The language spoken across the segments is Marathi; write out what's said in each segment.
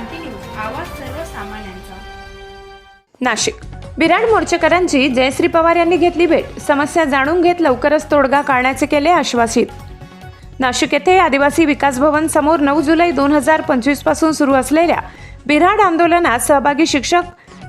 क्रांती न्यूज आवाज सर्वसामान्यांचा. नाशिक. विराट मोर्चेकरांची जयश्री पवार यांनी घेतली भेट. समस्या जाणून घेत लवकरच तोडगा काढण्याचे केले आश्वासित. नाशिक येथे आदिवासी विकास भवन समोर नऊ जुलै दोन हजार पंचवीसपासून सुरू असलेल्या बिराड आंदोलनात सहभागी शिक्षक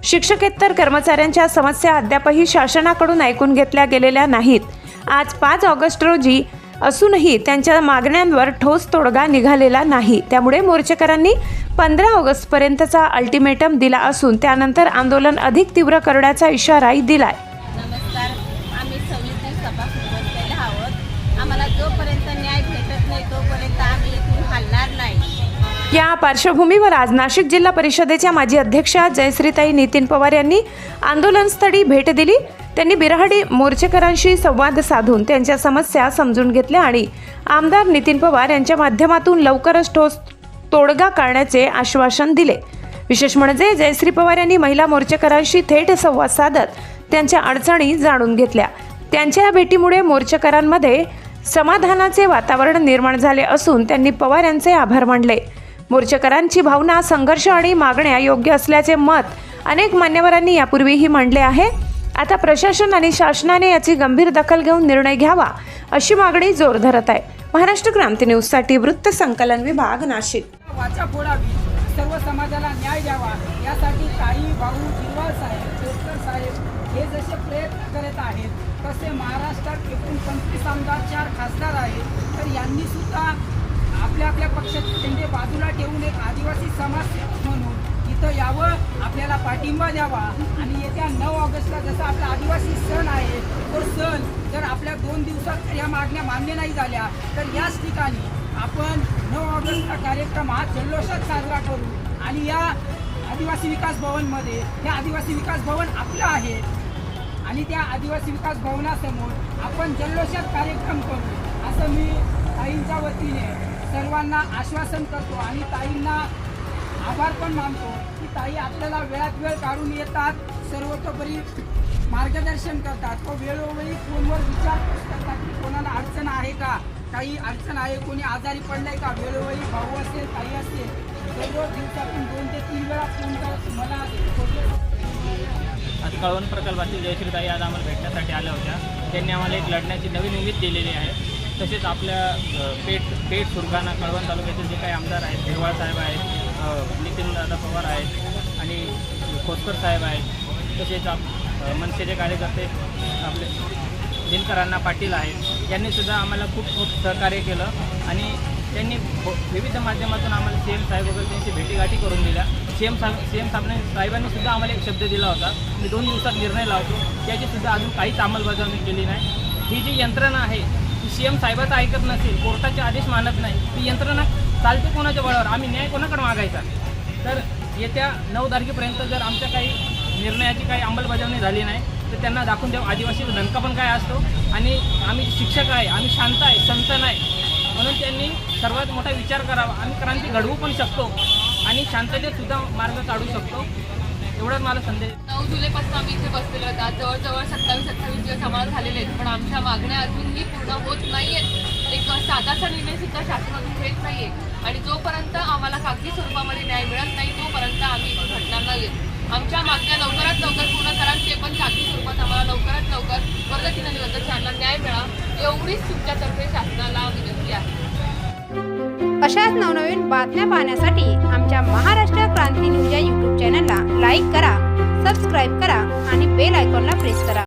शिक्षकेतर कर्मचाऱ्यांच्या समस्या अद्यापही शासनाकडून ऐकून घेतल्या गेलेल्या नाहीत. आज पाच ऑगस्ट रोजी असूनही त्यांच्या मागण्यांवर ठोस तोडगा निघालेला नाही. त्यामुळे मोर्चेकरांनी पंधरा ऑगस्टपर्यंतचा अल्टिमेटम दिला असून त्यानंतर आंदोलन अधिक तीव्र करण्याचा इशाराही दिलाय. नमस्कार. आम्ही सव्वीस बसलेले आहोत. आम्हाला जोपर्यंत न्याय भेटत नाही तोपर्यंत आम्ही इथून हलणार नाही. या पार्श्वभूमीवर आज नाशिक जिल्हा परिषदेच्या माजी अध्यक्षा जयश्रीताई नितीन पवार यांनी आंदोलनस्थळी भेट दिली. त्यांनी बिरहाडी मोर्चेकरांशी संवाद साधून त्यांच्या समस्या समजून घेतल्या आणि आमदार नितीन पवार यांच्या माध्यमातून लवकरच ठोस तोडगा काढण्याचे आश्वासन दिले. विशेष म्हणजे जयश्री पवार यांनी महिला मोर्चेकरांशी थेट संवाद साधत त्यांच्या अडचणी जाणून घेतल्या. त्यांच्या या भेटीमुळे मोर्चेकरांमध्ये समाधानाचे वातावरण निर्माण झाले असून त्यांनी पवार यांचे आभार मानले. मोर्चेकरांची भावना संघर्ष आणि मागण्या योग्य असल्याचे मत अनेक मान्यवरांनी यापूर्वीही मांडले आहे. आता प्रशासन आणि शासनाने याची गंभीर दखल घेऊन निर्णय घ्यावा अशी मागणी जोर धरत आहे. महाराष्ट्र क्रांती न्यूजसाठी वृत्त संकलन विभाग नाशिक. वाचा फोडावी सर्व समाजाला न्याय द्यावा. यासाठी काही भाऊ जिरवाळ साहेब केसकर साहेब हे जसे प्रयत्न करत आहेत तसे महाराष्ट्रात एकूण पंचवीस आमदार चार खासदार आहेत. तर यांनी सुद्धा आपल्या आपल्या पक्षाचे झेंडे बाजूला ठेवून एक आदिवासी समाज म्हणून आपल्याला पाठिंबा द्यावा. आणि येत्या नऊ ऑगस्टला जसा आपला आदिवासी सण आहे तो सण जर आपल्या दोन दिवसात या मागण्या मान्य नाही झाल्या तर याच ठिकाणी आपण नऊ ऑगस्टचा कार्यक्रम हा जल्लोषात साजरा करू. आणि या आदिवासी विकास भवनमध्ये हे आदिवासी विकास भवन आपलं आहे. आणि त्या आदिवासी विकास भवनासमोर आपण जल्लोषात कार्यक्रम करू असं मी ताईंच्या वतीने सर्वांना आश्वासन करतो. आणि ताईंना आभार पण मानतो की ताई आपल्याला वेळात वेळ काढून येतात सर्वतोपरी मार्गदर्शन करतात. व वेळोवेळी फोनवर विचारपूस करतात की कोणाला अडचण आहे का? काही अडचण आहे कोणी आजारी पडलंय का? वेळोवेळी भाऊ असेल ताई असेल दररोज दिवसातून दोन ते तीन वेळा फोन करत मला आज कळवण प्रकल्पातील जयश्रीताई आज आम्हाला भेटण्यासाठी आल्या होत्या. त्यांनी आम्हाला एक लढण्याची नवीन उमेद दिलेली आहे. तसेच आपल्या पेठ पेठ सुरगाणा कळवण तालुक्यातील जे काही आमदार आहेत हिरवाळ साहेब आहेत नितीन दादा पवार आहेत आणि खोतकर साहेब आहेत. तसेच आप मनसेचे कार्यकर्ते आपले दिनकरांना पाटील आहेत. यांनीसुद्धा आम्हाला खूप खूप सहकार्य केलं आणि त्यांनी विविध माध्यमातून आम्हाला सी एम साहेब वगैरे त्यांची भेटीगाठी करून दिल्या. सी एम साहेब सी एम साहेबांनी साहेबांनीसुद्धा आम्हाला एक शब्द दिला होता. मी दोन दिवसात निर्णय लावतो. त्याचीसुद्धा अजून काहीच अंमलबजावणी केली नाही. ही जी यंत्रणा आहे सीएम सी एम ऐकत नसेल कोर्टाचे आदेश मानत नाही ती यंत्रणा चालते कोणाच्या बळावर? आम्ही न्याय कोणाकडे मागायचा? तर येत्या नऊ तारखेपर्यंत जर आमच्या काही निर्णयाची काही अंमलबजावणी झाली नाही तर त्यांना दाखवून देऊ आदिवासीचा धनका पण काय असतो? आणि आम्ही शिक्षक आहे आम्ही शांत आहे संत नाही. म्हणून त्यांनी सर्वात मोठा विचार करावा आम्ही क्रांती घडवू पण शकतो आणि शांततेतसुद्धा मार्ग काढू शकतो. एवढाच मला संदेश. नऊ जुलैपासून आम्ही इथे बसलेलो आहोत. जवळजवळ सत्तावीस प्रश्न दिवस आम्हाला झालेले आहेत पण आमच्या मागण्या अजूनही पूर्ण होत नाही आहेत एक साधाचा निर्णय सुद्धा शासनातून घेत नाही आणि जोपर्यंत आम्हाला कागदी स्वरूपामध्ये न्याय मिळत नाही तोपर्यंत आम्ही इथे घडणार नाही आमच्या मागण्या लवकरात लवकर पूर्ण करा ते पण कागदी स्वरूपात आम्हाला लवकरात लवकर वर्गतीनं दिलं न्याय मिळा एवढीच तुमच्यातर्फे शासनाला विनंती आहे. अशाच नवनवीन बातम्या पाहण्यासाठी आमच्या महाराष्ट्र क्रांती न्यूज या यूट्यूब चॅनलला लाईक करा सबस्क्राईब करा आणि बेल आयकॉनला प्रेस करा.